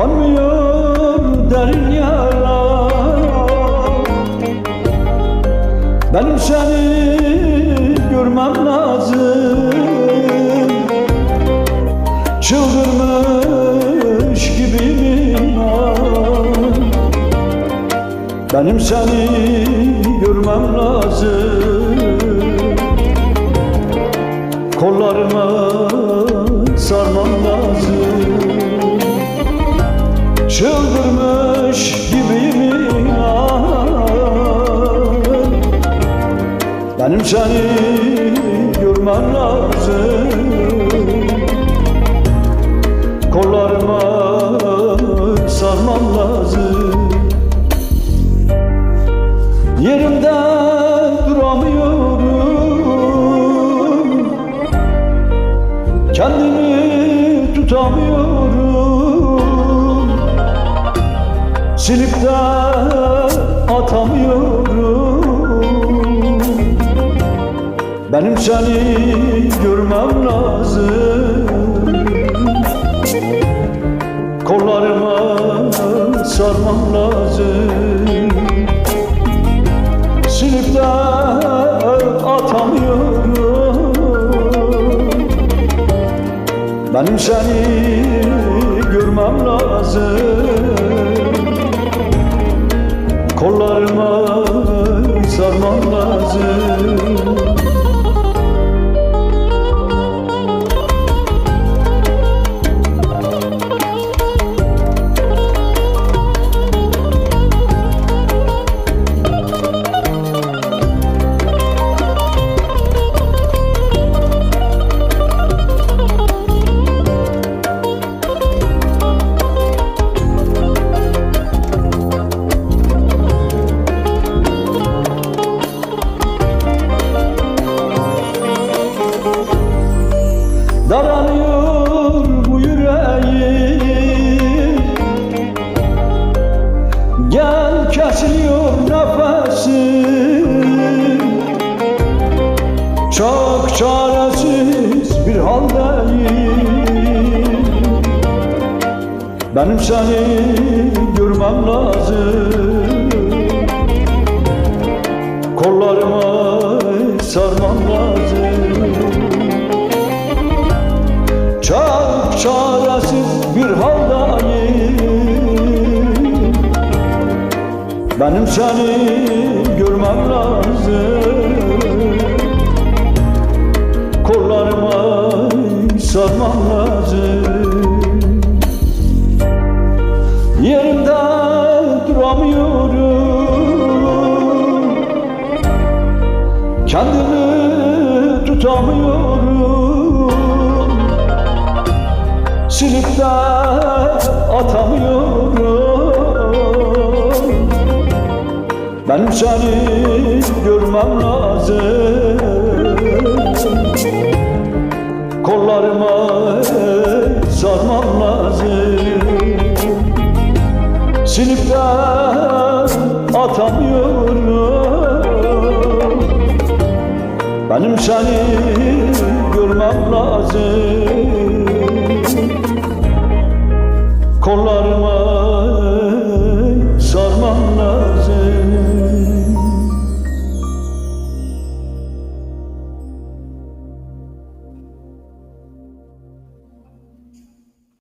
Konmuyor derin yara Benim seni görmem lazım. Çıldırmış gibiyim ben Benim seni görmem lazım. Seni görmem lazım. Kollarıma sarmam lazım. Yerimde duramıyorum. Kendimi tutamıyorum. Silip de Benim seni görmem lazım. Kollarıma sarmam lazım. De atamıyorum. Benim seni görmem lazım Daranıyor bu yüreğim. Gel kesiliyor nefesim. Çok çaresiz bir haldeyim. Benim seni görmem lazım. Kollarıma sarmam lazım Benim seni görmem lazım. Kollarıma sarmam lazım. Yerimde duramıyorum. Kendimi tutamıyorum. Silip de atamıyorum Benim seni görmem lazım. Kollarıma sarmam lazım. Silip de atamıyorum. Benim seni görmem lazım